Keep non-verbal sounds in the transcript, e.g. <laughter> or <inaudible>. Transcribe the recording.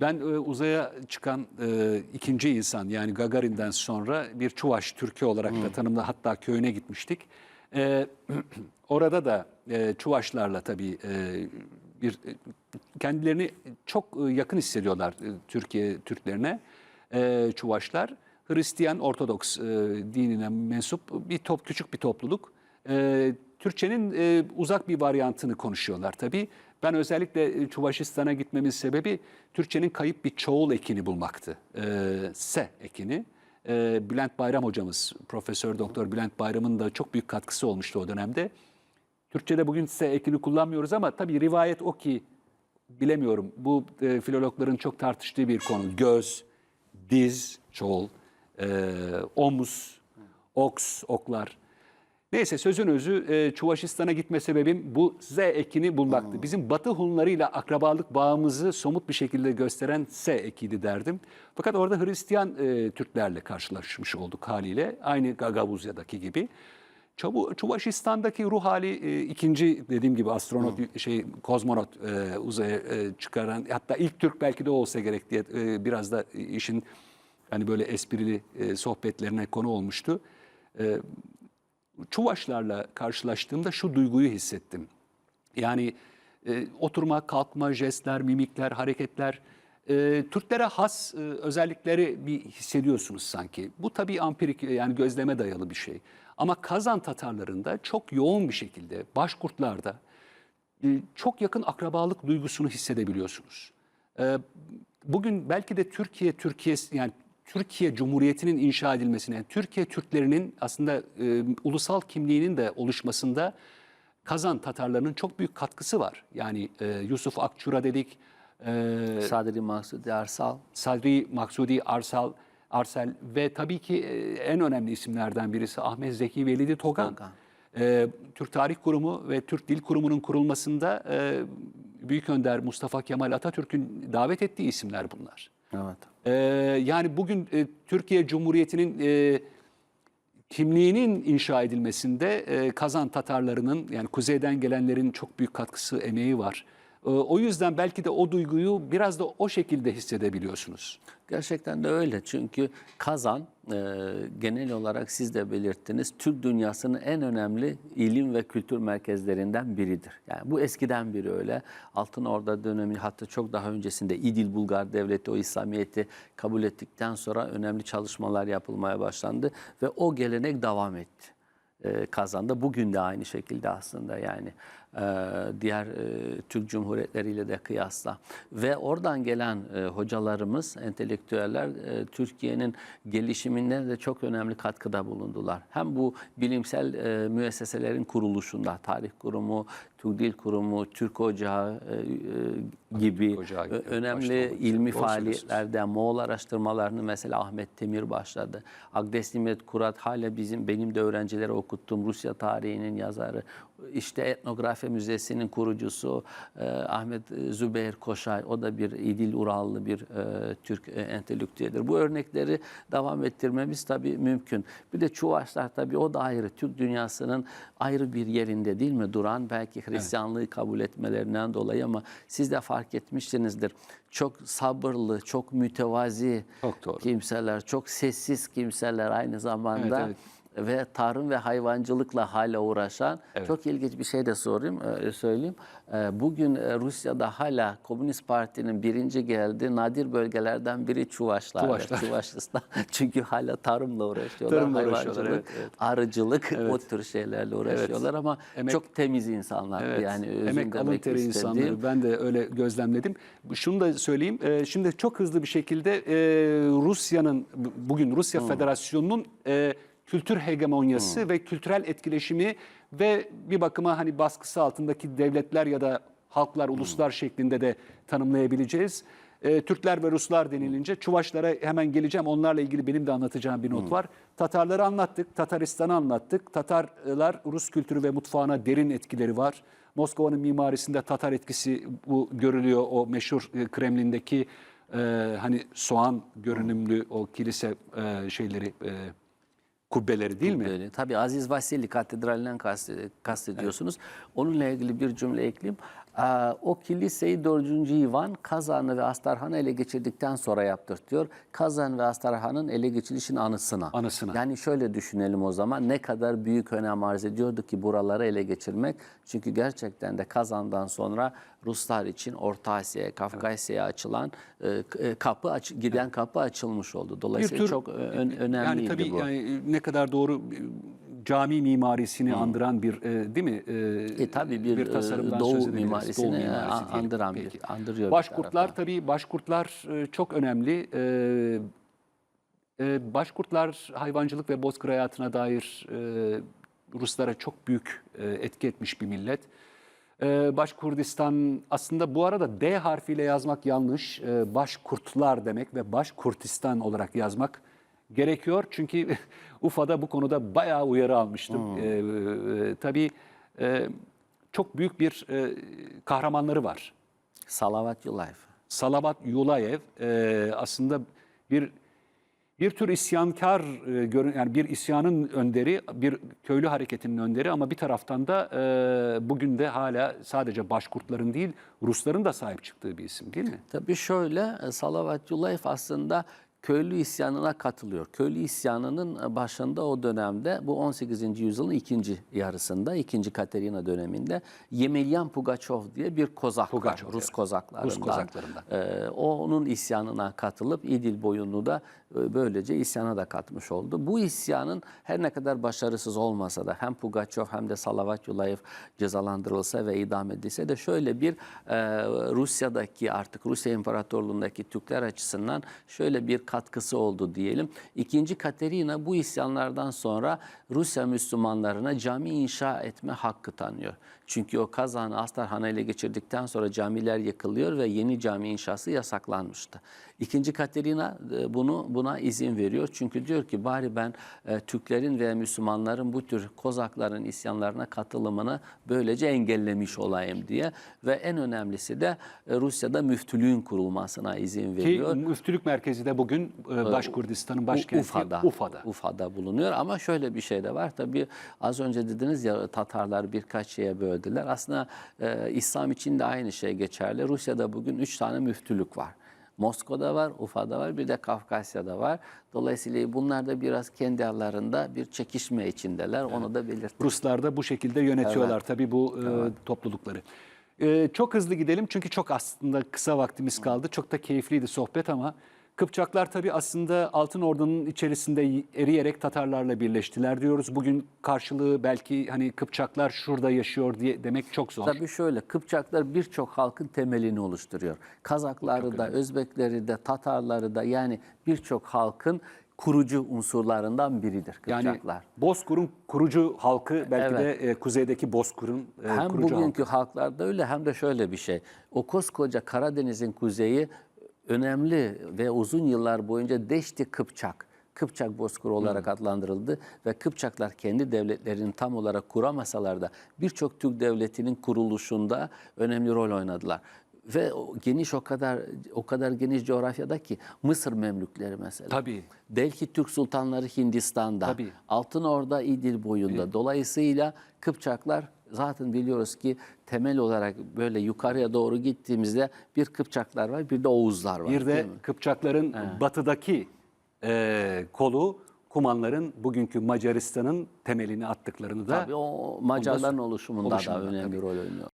Ben e, uzaya çıkan e, ikinci insan yani Gagarin'den sonra bir Çuvaş Türkiye olarak da tanımla hatta köyüne gitmiştik. E, <clears throat> orada da e, Çuvaşlarla tabii e, bir e, kendilerini çok e, yakın hissediyorlar e, Türkiye Türklerine e, Çuvaşlar. Hristiyan Ortodoks e, dinine mensup bir top küçük bir topluluk. E, Türkçenin e, uzak bir varyantını konuşuyorlar tabii. Ben özellikle e, Çuvaşistan'a gitmemin sebebi Türkçenin kayıp bir çoğul ekini bulmaktı. E, S ekini. E, Bülent Bayram hocamız, Profesör Doktor Bülent Bayram'ın da çok büyük katkısı olmuştu o dönemde. Türkçe'de bugün S ekini kullanmıyoruz ama tabii rivayet o ki bilemiyorum. Bu e, filologların çok tartıştığı bir konu. Göz, diz, çoğul, e, omuz, oks, oklar. Neyse sözün özü e, Çuvaşistan'a gitme sebebim bu Z ekini bulmaktı. Bizim Batı Hunlarıyla akrabalık bağımızı somut bir şekilde gösteren S ekiydi derdim. Fakat orada Hristiyan e, Türklerle karşılaşmış olduk haliyle. Aynı Gagavuzya'daki gibi. Çabu, Çuvaşistan'daki ruh hali e, ikinci dediğim gibi astronot şey kozmonot e, uzaya e, çıkaran hatta ilk Türk belki de o olsa gerek diye e, biraz da işin hani böyle esprili e, sohbetlerine konu olmuştu. E, Çuvaşlarla karşılaştığımda şu duyguyu hissettim. Yani e, oturma, kalkma, jestler, mimikler, hareketler e, Türklere has e, özellikleri bir hissediyorsunuz sanki. Bu tabii ampirik yani gözleme dayalı bir şey. Ama Kazan Tatarlarında çok yoğun bir şekilde Başkurtlarda e, çok yakın akrabalık duygusunu hissedebiliyorsunuz. E, bugün belki de Türkiye Türkiye yani Türkiye Cumhuriyeti'nin inşa edilmesine, Türkiye Türklerinin aslında e, ulusal kimliğinin de oluşmasında Kazan Tatarlarının çok büyük katkısı var. Yani e, Yusuf Akçura dedik, e, Sadri Mahsudi Arsal. Sadri Maksudi Arsal, Arsel ve tabii ki e, en önemli isimlerden birisi Ahmet Zeki Velidi Togan. Togan. E, Türk Tarih Kurumu ve Türk Dil Kurumu'nun kurulmasında e, Büyük Önder Mustafa Kemal Atatürk'ün davet ettiği isimler bunlar. Evet. Ee, yani bugün e, Türkiye Cumhuriyeti'nin e, kimliğinin inşa edilmesinde e, Kazan Tatarlarının yani kuzeyden gelenlerin çok büyük katkısı, emeği var. E, o yüzden belki de o duyguyu biraz da o şekilde hissedebiliyorsunuz. Gerçekten de öyle çünkü Kazan e, genel olarak siz de belirttiniz Türk dünyasının en önemli ilim ve kültür merkezlerinden biridir. Yani bu eskiden biri öyle. Altın Orda dönemi hatta çok daha öncesinde İdil Bulgar Devleti o İslamiyet'i kabul ettikten sonra önemli çalışmalar yapılmaya başlandı ve o gelenek devam etti. E, Kazan'da bugün de aynı şekilde aslında yani diğer e, Türk Cumhuriyetleriyle de kıyasla ve oradan gelen e, hocalarımız, entelektüeller e, Türkiye'nin gelişiminde de çok önemli katkıda bulundular. Hem bu bilimsel e, müesseselerin kuruluşunda, Tarih Kurumu, Türk Dil Kurumu, Türk Ocağı e, e, gibi Ocağı önemli ilmi Doğru faaliyetler söylüyorsunuz. de Moğol araştırmalarını mesela Ahmet Temir başladı. Agdes Nimet Kurat hala bizim benim de öğrencilere okuttuğum Rusya tarihinin yazarı. İşte Etnografi Müzesi'nin kurucusu e, Ahmet Zübeyir Koşay. O da bir İdil Urallı bir e, Türk e, entelektüelidir. Bu örnekleri devam ettirmemiz tabii mümkün. Bir de Çuvaşlar tabii o da ayrı. Türk dünyasının ayrı bir yerinde değil mi duran belki Hristiyanlığı kabul etmelerinden dolayı ama siz de fark etmişsinizdir. Çok sabırlı, çok mütevazi Çok doğru. kimseler, çok sessiz kimseler aynı zamanda Evet, ve tarım ve hayvancılıkla hala uğraşan çok ilginç bir şey de sorayım, e, söyleyeyim. E, Bugün e, Rusya'da hala Komünist Parti'nin birinci geldiği nadir bölgelerden biri Çuvaşlar. Çuvaşlar. Çuvaşistan. <laughs> Çünkü hala tarımla uğraşıyorlar. Tarımla uğraşıyorlar, hayvancılık, evet, evet. arıcılık o tür şeylerle uğraşıyorlar ama Emek- çok temiz insanlar. Evet. Yani Emek alın teri insanları ben de öyle gözlemledim. Şunu da söyleyeyim. Şimdi çok hızlı bir şekilde Rusya'nın bu- bugün Rusya Federasyonu'nun e, kültür hegemonyası ve kültürel etkileşimi ve bir bakıma hani baskısı altındaki devletler ya da halklar, uluslar şeklinde de tanımlayabileceğiz. E, Türkler ve Ruslar denilince Çuvaşlara hemen geleceğim. Onlarla ilgili benim de anlatacağım bir not var. Tatarları anlattık, Tataristan'ı anlattık. Tatarlar Rus kültürü ve mutfağına derin etkileri var. Moskova'nın mimarisinde Tatar etkisi bu görülüyor. O meşhur e, Kremlin'deki e, hani soğan görünümlü o kilise e, şeyleri e, kubbeleri değil mi? Böyle. Tabii Aziz Vasili Katedrali'nden kast- kastediyorsunuz. Onunla ilgili bir cümle ekleyeyim. Aa, O kiliseyi 4. Ivan Kazan'ı ve Astarhan'ı ele geçirdikten sonra yaptırtıyor. Kazan ve Astarhan'ın ele geçirilişin anısına. Anısına. Yani şöyle düşünelim o zaman ne kadar büyük önem arz ediyordu ki buraları ele geçirmek. Çünkü gerçekten de Kazan'dan sonra Ruslar için Orta Asya'ya, Kafkasya'ya açılan e, e, kapı aç, giden kapı açılmış oldu. Dolayısıyla çok ö- ön- önemliydi yani tabii bu. yani ne kadar doğru e, cami mimarisini andıran bir e, değil mi? E, E, tabii bir, tasarımdan e, Doğu söz mimarisini, e, mimarisi a- diyelim. andıran bir- Peki. andırıyor bir Başkurtlar taraftan. tabii başkurtlar e, çok önemli. E, e, başkurtlar hayvancılık ve bozkır hayatına dair e, Ruslara çok büyük e, etki etmiş bir millet. E, Başkurdistan aslında bu arada D harfiyle yazmak yanlış. E, Başkurtlar demek ve Başkurtistan olarak yazmak gerekiyor. Çünkü <laughs> Ufa'da bu konuda bayağı uyarı almıştım. E, e, tabii e, çok büyük bir e, kahramanları var. Salavat Yulayf. Salavat Yulayev e, aslında bir bir tür isyankar e, yani bir isyanın önderi, bir köylü hareketinin önderi ama bir taraftan da e, bugün de hala sadece Başkurtların değil Rusların da sahip çıktığı bir isim değil mi? Tabii şöyle e, Salavat Yulayf aslında köylü isyanına katılıyor. Köylü isyanının başında o dönemde bu 18. yüzyılın ikinci yarısında, ikinci Katerina döneminde Yemelyan Pugaçov diye bir kozak Pugaçov, var. Rus evet. kozaklarından. Rus kozaklarından. Ee, onun isyanına katılıp İdil boyunu da e, böylece isyana da katmış oldu. Bu isyanın her ne kadar başarısız olmasa da hem Pugaçov hem de Salavat Yulayef cezalandırılsa ve idam edilse de şöyle bir e, Rusya'daki artık Rusya İmparatorluğu'ndaki Türkler açısından şöyle bir katkısı oldu diyelim. İkinci Katerina bu isyanlardan sonra Rusya Müslümanlarına cami inşa etme hakkı tanıyor. Çünkü o Kazan'ı Astarhan'ı ele geçirdikten sonra camiler yıkılıyor ve yeni cami inşası yasaklanmıştı. İkinci Katerina e, bunu buna izin veriyor. Çünkü diyor ki bari ben e, Türklerin ve Müslümanların bu tür kozakların isyanlarına katılımını böylece engellemiş olayım diye ve en önemlisi de e, Rusya'da müftülüğün kurulmasına izin Ki veriyor. müftülük merkezi de bugün e, Başkurdistan'ın başkenti Ufa'da, Ufa'da. Ufa'da bulunuyor ama şöyle bir şey de var. Tabii az önce dediniz ya Tatarlar birkaç şeye böldüler. Aslında e, İslam için de aynı şey geçerli. Rusya'da bugün üç tane müftülük var. Moskova'da var, Ufa'da var, bir de Kafkasya'da var. Dolayısıyla bunlar da biraz kendi aralarında bir çekişme içindeler. Onu da belirttim. Ruslar da bu şekilde yönetiyorlar tabii bu e, toplulukları. E, çok hızlı gidelim çünkü çok aslında kısa vaktimiz kaldı. Çok da keyifliydi sohbet ama Kıpçaklar tabii aslında Altın Ordu'nun içerisinde eriyerek Tatarlarla birleştiler diyoruz. Bugün karşılığı belki hani Kıpçaklar şurada yaşıyor diye demek çok zor. Tabii şöyle Kıpçaklar birçok halkın temelini oluşturuyor. Kazakları da, Özbekleri de, Tatarları da yani birçok halkın kurucu unsurlarından biridir Yani Kıpçaklar. Bozkur'un kurucu halkı belki Evet. de e, kuzeydeki Bozkur'un e, hem kurucu halkı. bugünkü halklarda öyle hem de şöyle bir şey. O koskoca Karadeniz'in kuzeyi önemli ve uzun yıllar boyunca Deşti Kıpçak. Kıpçak Bozkuru olarak adlandırıldı ve Kıpçaklar kendi devletlerini tam olarak kuramasalar da birçok Türk devletinin kuruluşunda önemli rol oynadılar. Ve o geniş o kadar o kadar geniş coğrafyada ki Mısır Memlükleri mesela. Tabii. Delhi Türk Sultanları Hindistan'da. Tabii. Altın Orda İdil boyunda. Dolayısıyla Kıpçaklar zaten biliyoruz ki temel olarak böyle yukarıya doğru gittiğimizde bir Kıpçaklar var bir de Oğuzlar var. Bir de? Kıpçakların batıdaki e, kolu Kumanların bugünkü Macaristan'ın temelini attıklarını da Tabii o Macarların oluşumunda, oluşumunda da önemli rol oynuyor.